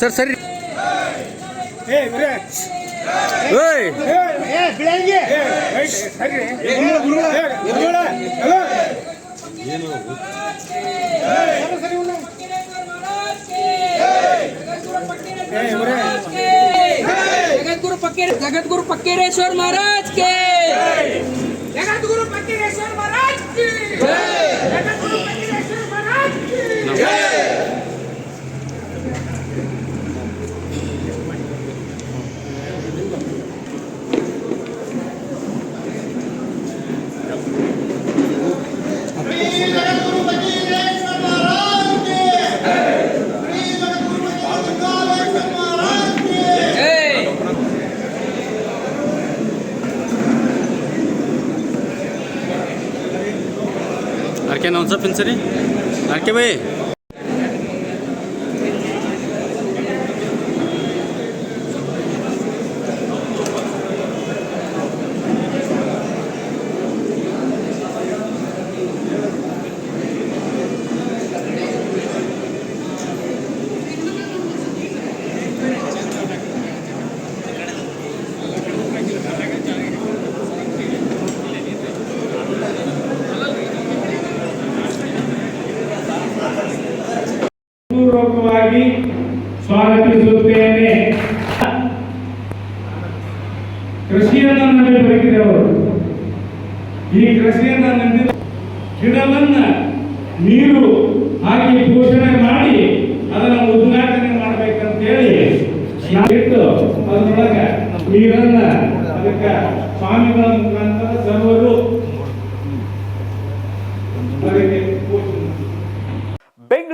Sir ಸರಿ ಏ ಇವ್ರೇ ಓಯ್ ಏ ಬಿಳಂಗಿ ಏ ಸರಿ আর কে নাম স্যার প্রিন্সারি আর কে ভাই ಪೂರ್ವಕವಾಗಿ ಸ್ವಾಗತಿಸುತ್ತೇನೆ. ಕೃಷಿಯನ್ನ ನಂಬಿ ಬದುಕಿದವರು. ಈ ಕೃಷಿಯನ್ನ ನಂಬಿದ ಗಿಡವನ್ನ, ನೀರು ಹಾಕಿ ಪೋಷಣೆ ಮಾಡಿ ಅದನ್ನ ಉದ್ಘಾಟನೆ ಮಾಡ್ಬೇಕಂತ ಹೇಳಿ ಇಟ್ಟು ಅದರೊಳಗ ನೀರನ್ನ ಅದಕ್ಕೆ ಸ್ವಾಮಿಗಳ ಮುಖಾಂತರ ಸರ್ವರು ಅದಕ್ಕೆ